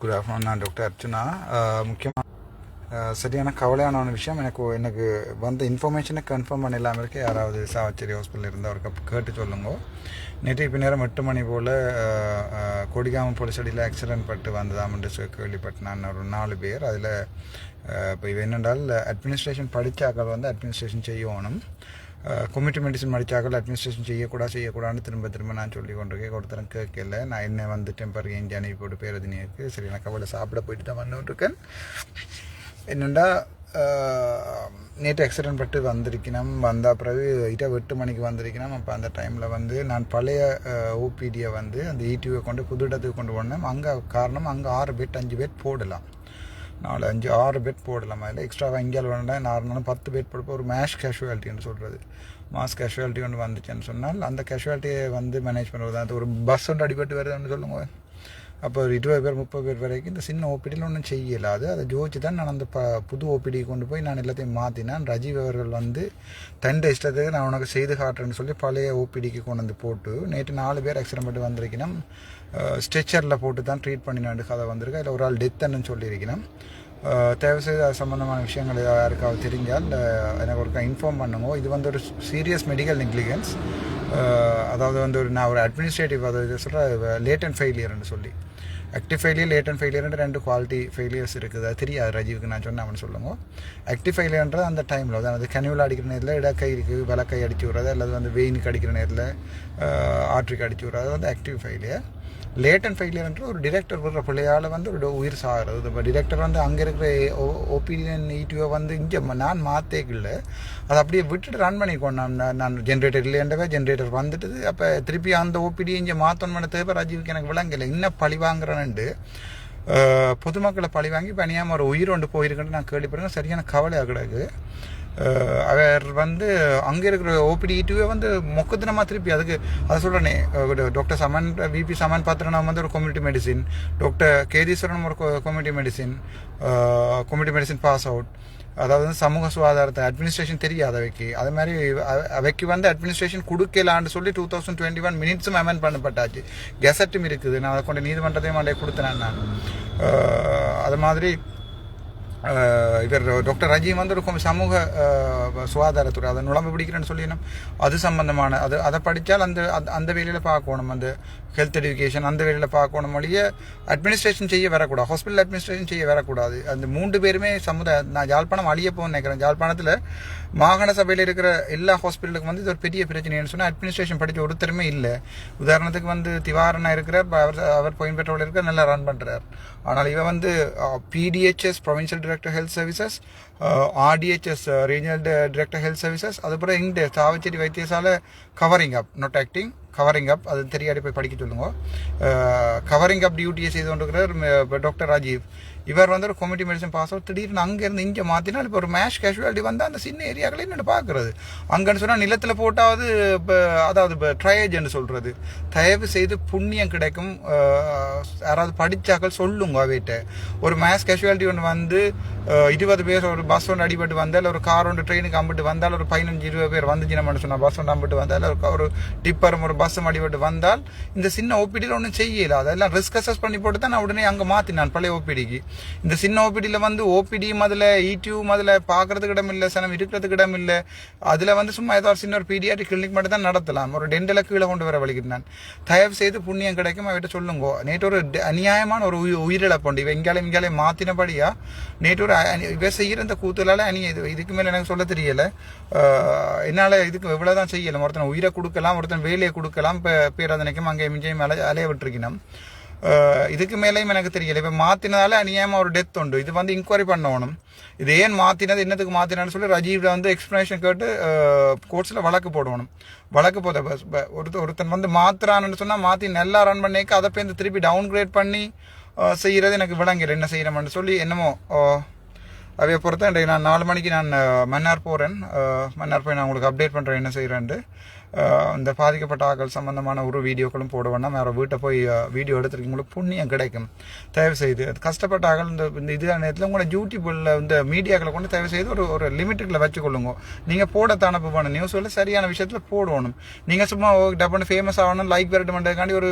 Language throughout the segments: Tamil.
Good afternoon. நான் டாக்டர் அர்ச்சனா. முக்கியமாக சரியான கவலையான ஒரு விஷயம். எனக்கு எனக்கு வந்த இன்ஃபர்மேஷனை கன்ஃபார்ம் பண்ண இல்லாமல் இருக்க யாராவது சாவச்சேரி ஹாஸ்பிட்டலில் இருந்தால் அவருக்கு கேட்டு சொல்லுங்க. நேற்று இப்போ நேரம் எட்டு மணி போல் கொடிகாம போலீஸ் அடியில் ஆக்சிடென்ட் பட்டு வந்ததாம்னு சொல்லி கேள்விப்பட்டு நான் ஒரு நாலு பேர். அதில் இப்போ இது என்னென்றால் அட்மினிஸ்ட்ரேஷன் படித்தாக்கள் வந்து அட்மினிஸ்ட்ரேஷன் செய்யணும். கம்யூனிட்டி மெடிசன் மடித்தாக்கள் அட்மினிஸ்ட்ரேஷன் செய்யக்கூடாது செய்யக்கூடாதுன்னு திரும்ப திரும்ப நான் சொல்லி கொண்டிருக்கேன் ஒருத்தரும் கேட்கல நான் என்ன வந்து டெம்பர் ஏஞ்சி அனுப்பி போட்டு பேரதினியருக்கு சரி எனக்கு அவளை சாப்பிட போயிட்டு தான் வந்துட்டுருக்கேன் என்னென்னா நேற்று ஆக்சிடென்ட் பட்டு வந்திருக்கணும் வந்த பிறகு இரவு எட்டு மணிக்கு வந்திருக்கணும் அப்போ அந்த டைமில் வந்து நான் பழைய ஓபிடியை வந்து அந்த ஈடியூவை கொண்டு புது இடத்துக்கு கொண்டு போனேன் அங்கே காரணம் அங்கே ஆறு பேட் அஞ்சு பேட் போடலாம் நாலு அஞ்சு ஆறு பெட் போடலாம்? அதில் எக்ஸ்ட்ராவாக இங்கே வேண்டாம் நார்மலாக பத்து பெட் போடுப்போ ஒரு மேஷ் கேஷுவாலிட்டின்னு சொல்கிறது மாஸ் கேஷுவாலிட்டி ஒன்று வந்துச்சுன்னு சொன்னால் அந்த கேஷுவாலிட்டியை வந்து மேனேஜ் பண்ணுறது அது ஒரு பஸ் ஒன்று அடிபட்டு வருதுன்னு சொல்லுங்க. அப்போ ஒரு இருபது பேர் முப்பது பேர் வரைக்கும் இந்த சின்ன ஓபிடியில் ஒன்றும் செய்யலாது அதை ஜோதிச்சு தான் நான் அந்த ப புது ஓபிடி கொண்டு போய் நான் எல்லாத்தையும் மாற்றினேன் ரஜீவ் அவர்கள் வந்து தண்ட இஷ்டத்துக்கு நான் உனக்கு செய்து காட்டுறேன்னு சொல்லி பழைய ஓபிடிக்கு கொண்டு வந்து போட்டு நேற்று நாலு பேர் ஆக்சிடென்ட் பண்ணிட்டு வந்திருக்கணும். ஸ்ட்ரெச்சரில் போட்டு தான் ட்ரீட் பண்ணினாண்டு கதை வந்திருக்கு. அதில் ஒரு ஆள் டெத்துன்னு சொல்லியிருக்கணும். தேவை செய்து அது சம்மந்தமான விஷயங்கள் யாருக்காவது தெரிஞ்சால் எனக்கு ஒரு இன்ஃபார்ம் பண்ணுங்க. இது வந்து ஒரு சீரியஸ் மெடிக்கல் நெக்லிகன்ஸ் அதாவது வந்து ஒரு நான் ஒரு அட்மினிஸ்ட்ரேட்டிவ் அதாவது சொல்கிறேன் லேட் அண்ட் ஃபெயிலியர்னு சொல்லி. ஆக்டிவ் ஃபெயிலியர் லேட் அண்ட் ஃபெயிலியர்னு ரெண்டு குவாலிட்டி ஃபெயிலியர்ஸ் இருக்குது. அது தெரியாது ரஜீவுக்கு நான் சொன்னேன் அவனு சொல்லுங்க ஆக்டிவ் ஃபெயிலியர்ன்றது அந்த டைமில் அதாவது கனிவில் அடிக்கிற நேரத்தில் இடக்கை இருக்குது விளக்கை அடிச்சு விட்றது அல்லது வந்து வெயினுக்கு அடிக்கிற நேரத்தில் ஆற்றுக்கு அடிச்சு விட்றது அது வந்து ஆக்டிவ் ஃபெயிலியர் லேட் அண்ட் ஃபெயிலியர்ன்ற ஒரு டிரெக்டர் விடுற பிள்ளையால் வந்து ஒரு உயிர் சாகிறது. இப்போ டிரெக்டர் வந்து அங்கே இருக்கிற ஒப்பீனியன் ஈட்டியோ வந்து இங்கே நான் மாற்றேக்கில்ல அதை அப்படியே விட்டுட்டு ரன் பண்ணிக்கோம் நான் நான் ஜென்ரேட்டர் இல்லைன்றவே ஜென்ரேட்டர் வந்துட்டு அப்போ திருப்பி அந்த ஓபிடியை இங்கே மாற்றணும் தேவை ராஜீவுக்கு எனக்கு விளங்கலை. இன்னும் பழி வாங்குறேன்ட்டு பொதுமக்களை பழி வாங்கி பணியாமல் ஒரு உயிர் ஒன்று போயிருக்குன்னு நான் கேள்விப்படுறேன். சரியான கவலையாக கிடக்கு. அவர் வந்து அங்கே இருக்கிற ஓபிடி டூவே வந்து மொக்கத்தினமாக திருப்பி அதுக்கு அதை சொல்கிறேனே டாக்டர் சமன் விபி சமன் பாத்திரனா வந்து ஒரு கம்யூனிட்டி மெடிசின் டாக்டர் கேதீஸ்வரன் ஒரு community medicine community medicine pass out அதாவது சமூக சுகாதாரத்தை அட்மினிஸ்ட்ரேஷன் தெரியாது அவைக்கு. அது மாதிரி அவைக்கு வந்து அட்மினிஸ்ட்ரேஷன் கொடுக்கலான்னு சொல்லி டூ தௌசண்ட் டுவெண்ட்டி ஒன் மினிட்ஸும் அமெண்ட் பண்ணப்பட்டாச்சு. கெசட்டும் இருக்குது. நான் அதை கொண்டு நீதிமன்றத்தையும் அடைய கொடுத்தேன் நான். அது மாதிரி இவர் டாக்டர் ரஜீவ் வந்து ஒரு சமூக சுகாதாரத்துறை அதை நுழம்பு பிடிக்கிறேன்னு சொல்லிடணும் அது சம்பந்தமான அது அதை படித்தால் அந்த அந்த வேலையில் பார்க்கணும். அந்த ஹெல்த் எஜுகேஷன் அந்த வேலையில் பார்க்கணும் வழிய அட்மினிஸ்ட்ரேஷன் செய்ய வரக்கூடாது. ஹாஸ்பிட்டல் அட்மினிஸ்ட்ரேஷன் செய்ய வரக்கூடாது. அந்த மூன்று பேருமே சமுதாய நான் ஜாழ்ப்பாணம் அழிய போகணும்னு நினைக்கிறேன். ஜாழ்ப்பாணத்தில் மாகாண சபையில் இருக்கிற எல்லா ஹாஸ்பிட்டலுக்கும் வந்து இது ஒரு பெரிய பிரச்சனைன்னு சொன்னால் அட்மினிஸ்ட்ரேஷன் படித்த ஒருத்தருமே இல்லை. உதாரணத்துக்கு வந்து திவாரணா இருக்கிற அவர் அவர் பொயின் பெட்ரோல் இருக்கிற நல்லா ரன் பண்ணுறார் ஆனால் இவன் வந்து PDHS provincial director health services RDHS regional director health services அதுபோல் இங்கே தாவச்சேரி வைத்தியசாலை covering up not acting covering up அது தெரியாடி போய் படிக்க சொல்லுங்க. கவரிங் அப் டியூட்டியை செய்து கொண்டிருக்கிறார் டாக்டர் ராஜீவ் இவர் வந்து ஒரு கொமிட்டி மெடிசன் பாஸ் அவுட் திடீர்னு அங்கேருந்து இங்கே மாற்றினால் இப்போ ஒரு மேஷ் கேஷுவாலிட்டி வந்து அந்த சின்ன ஏரியாக்களே என்ன பார்க்குறது. அங்கேன்னு சொன்னால் நிலத்தில் போட்டாவது இப்போ அதாவது இப்போ ட்ரையேஜ்னு சொல்கிறது தயவு செய்து புண்ணியம் கிடைக்கும் uh, யாராவது படித்தாக்கள் சொல்லுங்க அவைகிட்ட ஒரு மேஷ் கேஷுவாலிட்டி ஒன்று வந்து uh, இருபது பேர் ஒரு பஸ் ஒன்று அடிபட்டு வந்தால் ஒரு கார் ஒன்று ட்ரெயினுக்கு அம்பிட்டு வந்தால் ஒரு பதினஞ்சு இருபது பேர் வந்துச்சு நம்ம சொன்னால் பஸ் ஒன்று அம்பிட்டு வந்தால் ஒரு டிப்பரும் ஒரு பஸ்ஸும் அடிபட்டு வந்தால் இந்த சின்ன ஓபிடியில் ஒன்றும் செய்யல. அதெல்லாம் ரிஸ்க் அசஸ் பண்ணி போட்டு தான் நான் உடனே அங்கே மாற்றினான் பழைய ஓபிடிக்கு இந்த சின்ன ஓபிடியில் வந்து ஓபிடியும் அதில் ஈடியூவும் அதில் பார்க்கறதுக்கு இடம் இல்லை சனம் இருக்கிறதுக்கு இடம் இல்லை. அதில் வந்து சும்மா ஏதாவது சின்ன ஒரு பீடியாட்டிக் கிளினிக் மட்டும் தான் நடத்தலாம். ஒரு டென்டலை கீழே கொண்டு வர வழிகிட்டு தயவு செய்து புண்ணியம் கிடைக்கும் அவர்கிட்ட சொல்லுங்க. நேற்று ஒரு அநியாயமான ஒரு உயிரிழப்பு உண்டு. இவன் எங்காலையும் இங்காலே மாற்றினபடியா நேற்று ஒரு இவ செய்கிற இந்த கூத்துலால நீ இது இதுக்கு மேலே எனக்கு சொல்ல தெரியலை. என்னால் இதுக்கு இவ்வளோதான் செய்யலை. ஒருத்தன் உயிரை கொடுக்கலாம் ஒருத்தன் வேலையை கொடுக்கலாம். இப்போ பேரதனைக்கும் அங்கே மிஞ்சையும் அலைய அலைய விட்டுருக்கணும் இதுக்கு மேலேயும் எனக்கு தெரியல. இப்போ மாற்றினதால அநியாயமாக ஒரு டெத் உண்டு. இது வந்து இன்கொயரி பண்ணணும். இது ஏன் மாற்றினது என்னத்துக்கு மாற்றினான்னு சொல்லி ரஜீவில் வந்து எக்ஸ்ப்ளனேஷன் கேட்டு கோர்ட்ஸில் வழக்கு போடணும். வழக்கு போத ஒருத்தர் ஒருத்தன் வந்து மாத்துறான்னு சொன்னால் மாற்றி நல்லா ரன் பண்ணிக்க அதை போய் திருப்பி டவுன் கிரேட் பண்ணி செய்கிறது எனக்கு விளங்கல என்ன செய்கிறோம்னு சொல்லி என்னமோ அவையை பொறுத்த நான் நாலு மணிக்கு நான் மன்னார் போகிறேன் மன்னார் போய் நான் உங்களுக்கு அப்டேட் பண்ணுறேன் என்ன செய்கிறேன்ட்டு இந்த பாதிக்கப்பட்ட ஆக்கள் சம்பந்தமான ஒரு வீடியோக்களும் போட வேறு வீட்டை போய் வீடியோ எடுத்துருக்கீங்களுக்கு புண்ணியம் கிடைக்கும். தயவு செய்து அது கஷ்டப்பட்ட ஆக்கள் இந்த இந்த இது நேரத்தில் உங்களோட யூடியூப்பில் இந்த மீடியாக்களை கொண்டு தயவு செய்து ஒரு ஒரு லிமிட்டுக்குள்ள வச்சுக்கொள்ளுங்க. நீங்கள் போட தானப்பு பண்ண நியூஸில் சரியான விஷயத்தில் போடணும். நீங்கள் சும்மா டப்புன்னு ஃபேமஸ் ஆகணும் லைக் பெரட்டு பண்ணுறதுக்காண்டி ஒரு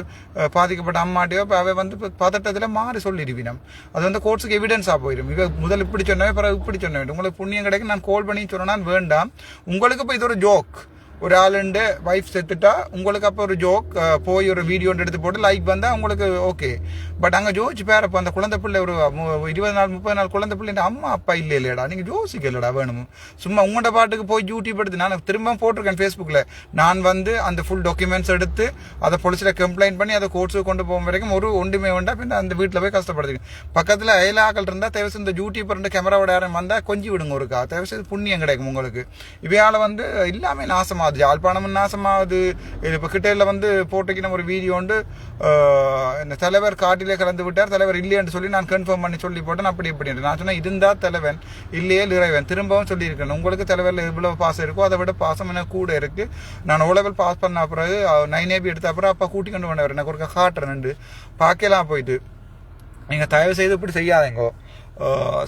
பாதிக்கப்பட்ட அம்மாட்டையோ இப்போ அவை வந்து இப்போ பதட்டத்தில் மாறி சொல்லிடுவினம் அது வந்து கோர்ட்ஸுக்கு எவிடன்ஸாக போயிடும் இவ முதல் இப்படி சொன்னவே பிறகு இப்படி சொன்ன வேண்டும் உங்களுக்கு புண்ணியம் கிடைக்கும். நான் கால் பண்ணி சொன்னேன் வேண்டாம். உங்களுக்கு இப்போ இது ஒரு ஜோக் ஒரு ஆளுண்டு வைஃப் செத்துட்டா உங்களுக்கு அப்போ ஒரு ஜோக் போய் ஒரு வீடியோ எடுத்து போட்டு லைக் வந்தால் உங்களுக்கு ஓகே பட் அங்கே ஜோதிச்சு பேர் அப்போ அந்த குழந்தை பிள்ளை ஒரு இருபது நாள் முப்பது நாள் குழந்தை பிள்ளை அம்மா அப்பா இல்லை இல்லையடா நீங்கள் யோசிக்கலடா வேணும்? சும்மா உங்களோட பாட்டுக்கு போய் யூடியூப் எடுத்து நான் திரும்ப போட்டிருக்கேன் ஃபேஸ்புக்கில் நான் வந்து அந்த ஃபுல் டாக்குமெண்ட்ஸ் எடுத்து அதை பொலிசில் கம்ப்ளைண்ட் பண்ணி அதை கோர்ட்ஸுக்கு கொண்டு போகும் வரைக்கும் ஒரு ஒன்றுமே வேண்டாம். பின்ன அந்த வீட்டில் போய் கஷ்டப்படுதுங்க பக்கத்தில் அயலாக்கள் இருந்தால் தேவை இந்த யூடியூப் ரெண்டு கேமராவோட யாரும் வந்தால் கொஞ்சி விடுங்க ஒருக்கா தேவை புண்ணியம் கிடைக்கும் உங்களுக்கு. இவையால் வந்து எல்லாமே நாசமாகுது. யாழ்ப்பாணமும் நாசமாகுது. இப்போ கிட்டையில் வந்து போட்டுக்கின ஒரு வீடியோ வந்து தலைவர் காட்டி தலைவர் கலந்து விட்டார் தலைவர் இல்லைன்னு சொல்லி நான் கன்ஃபார்ம் பண்ணி சொல்லி போட்டேன். அப்படி இப்படி நான் சொன்னேன் இருந்தா தலைவன் இல்லையே இறைவன். திரும்பவும் சொல்லியிருக்கேன் உங்களுக்கு தலைவரில் எவ்வளவு பாசம் இருக்கோ அதை விட பாசம் எனக்கு கூட இருக்கு. நான் லெவல் பாஸ் பண்ண பிறகு நைன் ஏபி எடுத்த அப்புறம் அப்பா கூட்டி கொண்டு வந்தவர் எனக்கு ஒரு காட்டுறேன் பார்க்கலாம் போயிட்டு நீங்கள் தயவு செய்து இப்படி செய்யாதேங்கோ.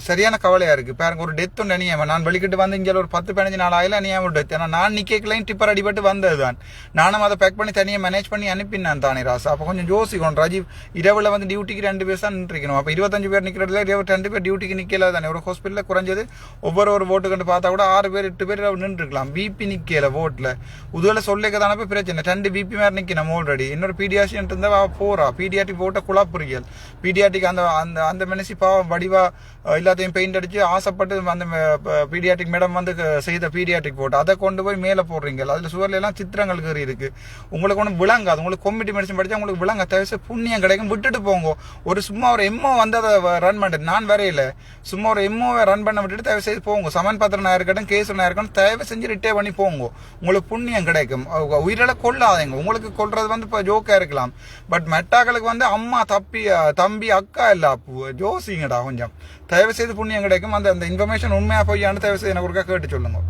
சரியான கவலையா இருக்கு. பாருங்க ஒரு டெத் ஒன்று அணியாமல் நான் வெளிக்கிட்டு வந்து இங்கே ஒரு பத்து பதினஞ்சு நாள் ஆயில அணியாமல் ஒரு டெத் ஏன்னா நான் நிக்கலையும் டிப்பர் அடிபட்டு வந்தது தான் நானும் அதை பேக் பண்ணி தனியாக மேனேஜ் பண்ணி அனுப்பினேன் தானே ராசா. அப்போ கொஞ்சம் யோசிக்கணும். ராஜீவ் இரவில் வந்து டியூட்டிக்கு ரெண்டு பேர் தான் நின்றுக்கணும் அப்போ இருபத்தஞ்சு பேர் நிற்கிறதுல இருபத்தி ரெண்டு பேர் டியூட்டிக்கு நிற்கல தானே. ஒரு ஹாஸ்பிட்டலில் குறைஞ்சது ஒவ்வொரு ஒரு ஓட்டு கண்டு பார்த்தா கூட ஆறு பேர் எட்டு பேர் நின்றுருக்கலாம். பிபி நிற்கல ஓட்டில் உதுவில் சொல்லிக்க தானே போய் பிரச்சனை. ரெண்டு பிபி மாதிரி நிற்கணும் ஆல்ரெடி இன்னொரு பீடியாஷியன் இருந்தால் போகிறா பிடிஆர்டி பீடியாட்டிக் போட்ட குழாப்புரியல் பீடியாட்டிக் அந்த அந்த அந்த மனசி பாவம் வடிவாக எல்லாத்தையும் பெயிண்ட் அடிச்சு ஆசைப்பட்டு அந்த பீடியாட்டிக் மேடம் வந்து செய்த பீடியாட்டிக் போட்டு அதை கொண்டு போய் மேலே போடுறீங்க அதில் சுவர்ல எல்லாம் சித்திரங்கள் கறி இருக்கு. உங்களுக்கு ஒன்றும் விளங்காது. உங்களுக்கு கொமிட்டி மெடிசன் படித்தா உங்களுக்கு விளங்க தவிர புண்ணியம் கிடைக்கும். விட்டுட்டு போங்க. ஒரு சும்மா ஒரு எம்மோ வந்து அதை ரன் பண்ணுறது நான் வரையில சும்மா ஒரு எம்மோவை ரன் பண்ண விட்டுட்டு தயவு செய்து போங்க. சமன் பத்திரனா இருக்கட்டும் கேஸ் இருக்கட்டும் தயவு செஞ்சு ரிட்டே பண்ணி போங்க. உங்களுக்கு புண்ணியம் கிடைக்கும். உயிரில கொள்ளாதீங்க. உங்களுக்கு கொள்றது வந்து இப்போ ஜோக்கா இருக்கலாம். பட் மெட்டாக்களுக்கு வந்து அம்மா தப்பி தம்பி அக்கா இல்லை ஜோசிங்கடா கொஞ்சம். தயவு செய்து புண்ணியம் கிடைக்கும். அந்த அந்த இன்ஃபர்மேஷன் உண்மையாக பொய்யான்னு தயவு செய்து எனக்கு ஒருக்கா கேட்டு சொல்லுங்க.